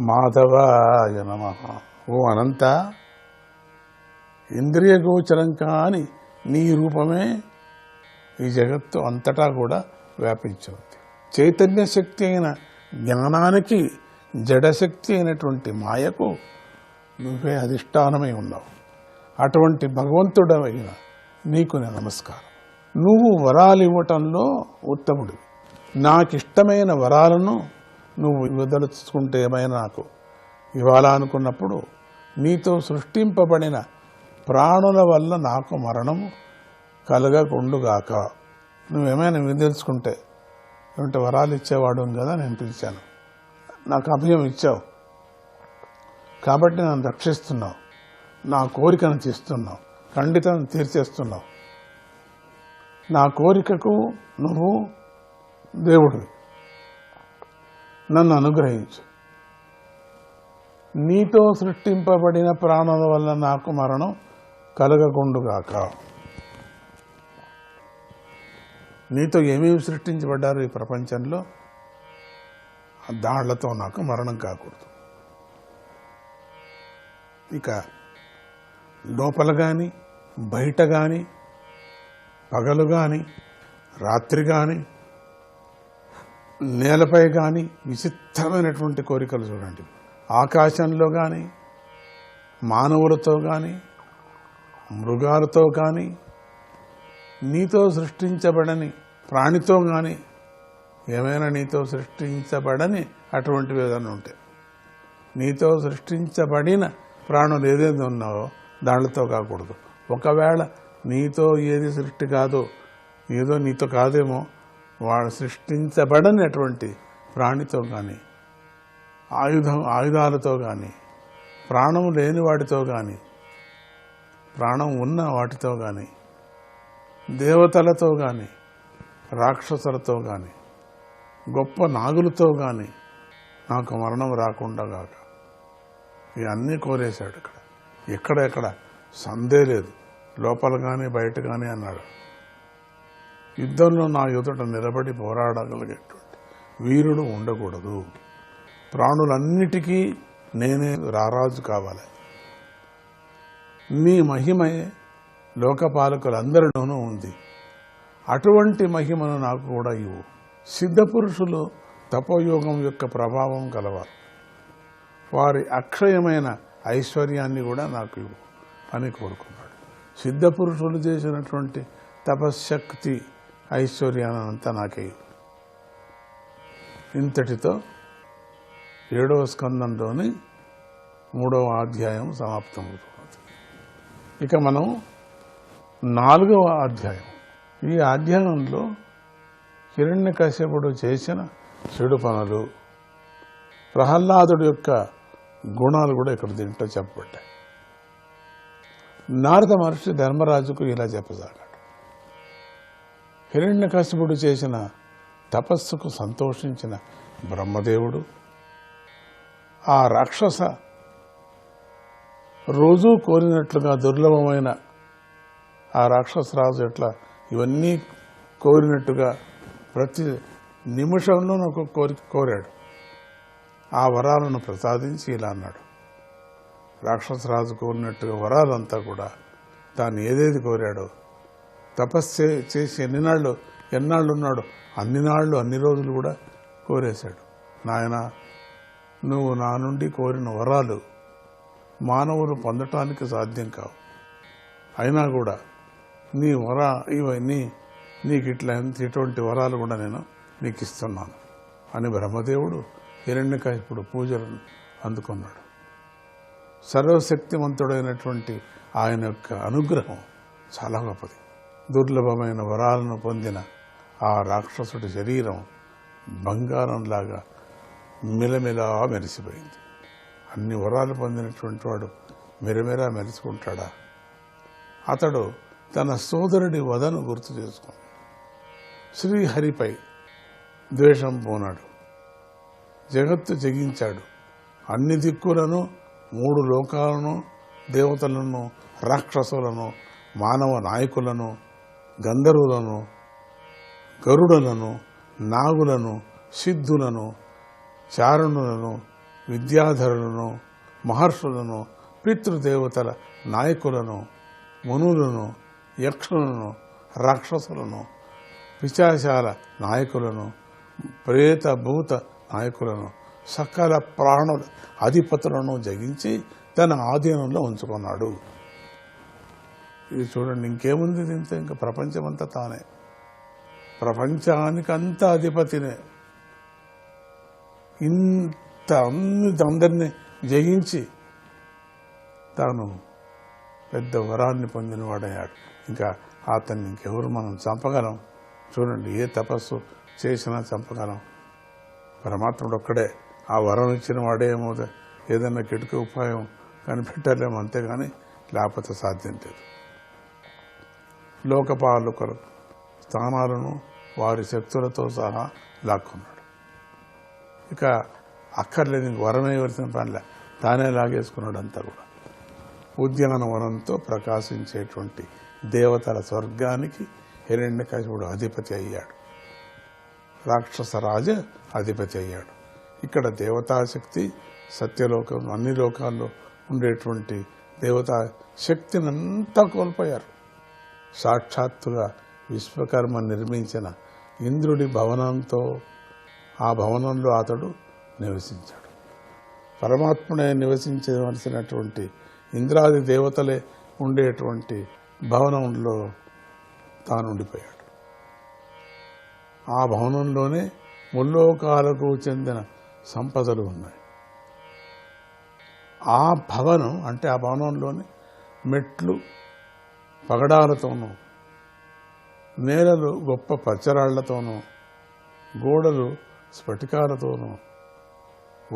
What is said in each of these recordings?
మాధవాయ నమ. ఓ అనంత ఇంద్రియ గోచరం కాని నీ రూపమే ఈ జగత్తు అంతటా కూడా వ్యాపించింది చైతన్య శక్తి అయిన జ్ఞానానికి జడశక్తి అయినటువంటి మాయకు నువ్వే అధిష్టానమై ఉన్నావు. అటువంటి భగవంతుడమైన నీకు నమస్కారం. నువ్వు వరాలు ఇవ్వటంలో ఉత్తముడివి. నాకిష్టమైన వరాలను నువ్వు వదలుచుకుంటే ఏమైనా నాకు? ఇవాళ అనుకున్నప్పుడు నీతో సృష్టింపబడిన ప్రాణుల వల్ల నాకు మరణము కలగకుండుగాక. నువ్వేమైనా విదలుచుకుంటే ఏమంటే వరాలు ఇచ్చేవాడు కదా నేను పిలిచాను. నాకు అభయం ఇచ్చావు. కాబట్టి నన్ను రక్షిస్తున్నావు. నా కోరికను తీస్తున్నావు. ఖండితం తీర్చేస్తున్నావు. నా కోరికకు నువ్వు దేవుడివి. నన్ను అనుగ్రహించు. నీతో సృష్టింపబడిన ప్రాణుల వల్ల నాకు మరణం కలగకుండుగాక. నీతో ఏమేమి సృష్టించబడ్డారు ఈ ప్రపంచంలో? దాళ్ళతో నాకు మరణం కాకూడదు. ఇక లోపల కానీ బయట కానీ పగలు కానీ రాత్రి కానీ నేలపై కానీ విచిత్రమైనటువంటి కోరికలు చూడండి. ఆకాశంలో కానీ మానవులతో కానీ మృగాలతో కానీ నీతో సృష్టించబడని ప్రాణితో కానీ ఏమైనా నీతో సృష్టించబడని అటువంటివి ఏదైనా ఉంటాయి నీతో సృష్టించబడిన ప్రాణులు ఏదైతే ఉన్నావో దానితో కాకూడదు. ఒకవేళ నీతో ఏది సృష్టి కాదో ఏదో నీతో కాదేమో వాడు సృష్టించబడనటువంటి ప్రాణితో కానీ ఆయుధం ఆయుధాలతో కానీ ప్రాణం లేని వాటితో కానీ ప్రాణం ఉన్న వాటితో కానీ దేవతలతో కానీ రాక్షసులతో కానీ గొప్ప నాగులతో కానీ నాకు మరణం రాకుండా కాక ఇవన్నీ కోరేశాడు ఇక్కడ. ఎక్కడ ఎక్కడ? సందే లేదు. లోపల కానీ బయట కానీ అన్నాడు. యుద్ధంలో నా ఎదుట నిలబడి పోరాడగలిగేటువంటి వీరుడు ఉండకూడదు. ప్రాణులన్నిటికీ నేనే రారాజు కావాలి. మీ మహిమయే లోకపాలకులందరిలోనూ ఉంది. అటువంటి మహిమను నాకు కూడా ఇవ్వు. సిద్ధపురుషులు తపోయోగం యొక్క ప్రభావం కలవారు. వారి అక్షయమైన ఐశ్వర్యాన్ని కూడా నాకు ఇవ్వు అని కోరుకున్నాడు. సిద్ధపురుషులు చేసినటువంటి తపశ్శక్తి ఐశ్వర్యానంతా నాకే. ఇంతటితో ఏడవ స్కందంలోని మూడవ అధ్యాయం సమాప్తమవుతుంది ఇక మనం నాలుగవ అధ్యాయం. ఈ అధ్యాయంలో హిరణ్యకశ్యపుడు చేసిన చెడు పనులు ప్రహ్లాదుడు యొక్క గుణాలు కూడా ఇక్కడ దీంట్లో చెప్పబడ్డాయి. నారద మహర్షి ధర్మరాజుకు ఇలా చెప్పసాగాడు. హిరణ్యకశ్యపుడు చేసిన తపస్సుకు సంతోషించిన బ్రహ్మదేవుడు ఆ రాక్షస రోజూ కోరినట్లుగా దుర్లభమైన ఆ రాక్షసరాజు ఎట్లా ఇవన్నీ కోరినట్టుగా ప్రతి నిమిషంలో ఒక కోరిక కోరాడు. ఆ వరాలను ప్రసాదించి ఇలా అన్నాడు. రాక్షసరాజు కోరినట్టుగా వరాలంతా కూడా తాను ఏదేది కోరాడో తపస్సు చేసి ఎన్ని నాళ్ళు ఎన్నాళ్ళు ఉన్నాడు అన్ని నాళ్ళు అన్ని రోజులు కూడా కోరేశాడు. నాయన నువ్వు నా నుండి కోరిన వరాలు మానవులు పొందటానికి సాధ్యం కావు. అయినా కూడా నీ వర ఇవన్నీ నీకు ఇట్లా ఇటువంటి వరాలు కూడా నేను నీకు ఇస్తున్నాను అని బ్రహ్మదేవుడు హిరణ్యకాశిపుడు పూజలను అందుకున్నాడు. సర్వశక్తివంతుడైనటువంటి ఆయన యొక్క అనుగ్రహం చాలా గొప్పది. దుర్లభమైన వరాలను పొందిన ఆ రాక్షసుడి శరీరం బంగారంలాగా మిలమిలా మెరిసిపోయింది. అన్ని వరాలు పొందినటువంటి వాడు మెరమెరా మెరుచుకుంటాడా అతడు తన సోదరుడి వదను గుర్తు చేసుకున్నాడు. శ్రీహరిపై ద్వేషం పోనాడు. జగత్తు జగించాడు. అన్ని దిక్కులను మూడు లోకాలను దేవతలను రాక్షసులను మానవ నాయకులను గంధర్వులను గరుడులను నాగులను సిద్ధులను చారణులను విద్యాధరులను మహర్షులను పితృదేవతల నాయకులను మునులను యక్షులను రాక్షసులను పిశాచాల నాయకులను ప్రేత భూత నాయకులను సకల ప్రాణుల అధిపతులను జగించి తన ఆధీనంలో ఉంచుకున్నాడు. ఇది చూడండి ఇంకేముంది దీంతో? ఇంకా ప్రపంచమంతా తానే. ప్రపంచానికంతా అధిపతినే. ఇంత అన్ని అందరినీ జయించి తాను పెద్ద వరాన్ని పొందినవాడయ్యాడు. ఇంకా అతన్ని ఇంకెవరు మనం చంపగలం? చూడండి ఏ తపస్సు చేసినా చంపగలం. పరమాత్ముడు ఒక్కడే. ఆ వరం ఇచ్చిన వాడేమో ఏదైనా కిటుక ఉపాయం కనిపెట్టలేము అంతేగాని లేకపోతే సాధ్యం లేదు. లోకపాలకుల స్థానాలను వారి శక్తులతో సహా లాక్కున్నాడు. ఇక అక్కర్లేదు ఇంక వరమే వరిసిన పనిలే. తానే లాగేసుకున్నాడు అంతా కూడా. ఉద్యానవనంతో ప్రకాశించేటువంటి దేవతల స్వర్గానికి హిరణ్యకశిపుడు అధిపతి అయ్యాడు. రాక్షస రాజ అధిపతి అయ్యాడు. ఇక్కడ దేవతాశక్తి సత్యలోకం అన్ని లోకాల్లో ఉండేటువంటి దేవతా శక్తినంతా కోల్పోయారు. సాక్షాత్తుగా విశ్వకర్మ నిర్మించిన ఇంద్రుడి భవనంతో ఆ భవనంలో అతడు నివసించాడు. పరమాత్ముడే నివసించవలసినటువంటి ఇంద్రాది దేవతలే ఉండేటువంటి భవనంలో తాను ఉండిపోయాడు. ఆ భవనంలోనే ముల్లోకాలకు చెందిన సంపదలు ఉన్నాయి. ఆ భవనం అంటే ఆ భవనంలోని మెట్లు పగడాలతోనూ నేలలు గొప్ప పచ్చరాళ్ళతోనూ గోడలు స్ఫటికాలతోనూ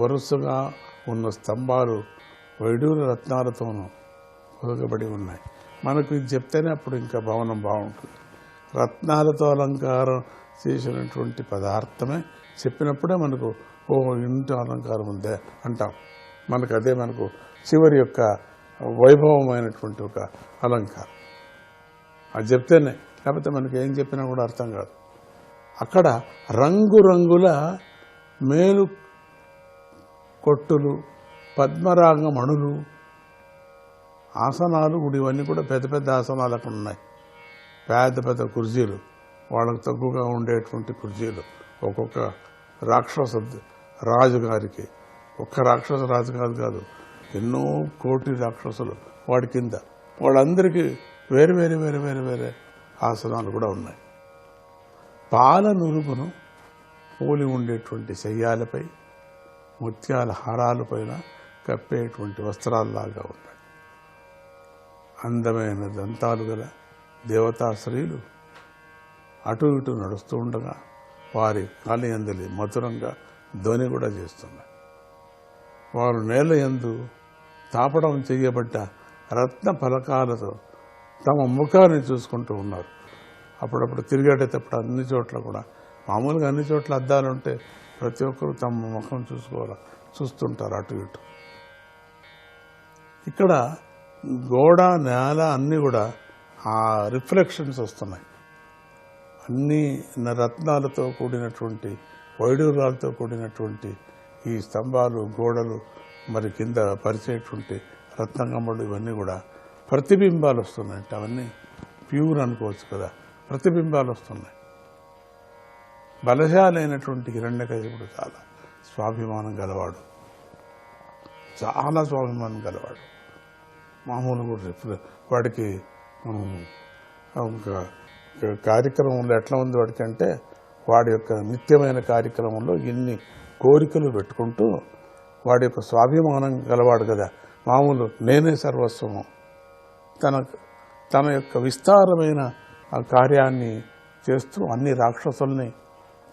వరుసగా ఉన్న స్తంభాలు వైడూర రత్నాలతోనూ పొదగబడి ఉన్నాయి. మనకు ఇది చెప్తేనే అప్పుడు ఇంకా భవనం బాగుంటుంది. రత్నాలతో అలంకారం చేసినటువంటి పదార్థమే చెప్పినప్పుడే మనకు ఓ ఇంటి అలంకారం ఉందే అంటాం. మనకు అదే మనకు చివరి యొక్క వైభవమైనటువంటి ఒక అలంకారం. అది చెప్తేనే. లేకపోతే మనకి ఏం చెప్పినా కూడా అర్థం కాదు. అక్కడ రంగురంగుల మేలు కొట్టులు పద్మరాగ మణులు ఆసనాలు ఇప్పుడు ఇవన్నీ కూడా పెద్ద పెద్ద ఆసనాలు అక్కడ ఉన్నాయి. పెద్ద పెద్ద కుర్జీలు. వాళ్ళకు తక్కువగా ఉండేటువంటి కుర్జీలు. ఒక్కొక్క రాక్షస రాజుగారికి ఒక్క రాక్షస రాజు కాదు కాదు ఎన్నో కోటి రాక్షసులు వాడి కింద. వాళ్ళందరికీ వేరు వేరు వేరు వేరు వేరే ఆసనాలు కూడా ఉన్నాయి. పాల నురుగును పోలి ఉండేటువంటి శయ్యాలపై ముత్యాల హారాలపైన కప్పేటువంటి వస్త్రాల్లాగా ఉన్నాయి. అందమైన దంతాలు గల దేవతా స్త్రీలు అటు ఇటు నడుస్తూ ఉండగా వారి కాలి అందలి మధురంగా ధ్వని కూడా చేస్తున్నాయి. వారు నేల ఎందు తాపడం చేయబడ్డ రత్న ఫలకాలతో తమ ముఖాన్ని చూసుకుంటూ ఉన్నారు. అప్పుడప్పుడు తిరిగేటప్పుడు అన్ని చోట్ల కూడా. మామూలుగా అన్ని చోట్ల అద్దాలు ఉంటే ప్రతి ఒక్కరు తమ ముఖం చూసుకోవాలి చూస్తుంటారు అటు ఇటు. ఇక్కడ గోడ నేల అన్నీ కూడా ఆ రిఫ్లెక్షన్స్ వస్తున్నాయి. అన్ని రత్నాలతో కూడినటువంటి వైడూరాలతో కూడినటువంటి ఈ స్తంభాలు గోడలు మరి కింద పరిచేటువంటి రత్నంగమ్మలు ఇవన్నీ కూడా ప్రతిబింబాలు వస్తున్నాయంట అవన్నీ ప్యూర్ అనుకోవచ్చు కదా. ప్రతిబింబాలు వస్తున్నాయి. బలశాలైనటువంటి హిరణ్యకశిపుడు చాలా స్వాభిమానం గలవాడు. చాలా స్వాభిమానం గలవాడు. మామూలు కూడా వాడికి ఒక కార్యక్రమంలో ఎట్లా ఉంది వాడికి అంటే వాడి యొక్క నిత్యమైన కార్యక్రమంలో ఇన్ని కోరికలు పెట్టుకుంటూ వాడి యొక్క స్వాభిమానం గలవాడు కదా. మామూలు నేనే సర్వస్వము. తన తన యొక్క విస్తారమైన ఆ కార్యాన్ని చేస్తూ అన్ని రాక్షసుల్ని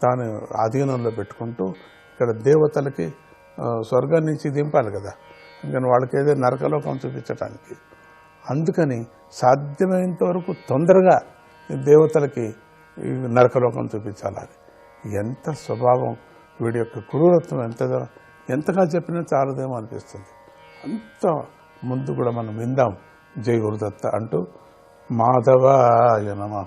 తాను ఆధీనంలో పెట్టుకుంటూ ఇక్కడ దేవతలకి స్వర్గం నుంచి దింపాలి కదా. అందుకని వాళ్ళకి ఏదో నరకలోకం చూపించడానికి అందుకని సాధ్యమైనంత వరకు తొందరగా దేవతలకి నరకలోకం చూపించాలని ఎంత స్వభావం వీడి యొక్క క్రూరత్వం ఎంతదో ఎంతగా చెప్పినా చాలదేమో అనిపిస్తుంది. అంత ముందు కూడా మనం విందాం. జై గురుదత్త అంటూ మాధవాయ నమ.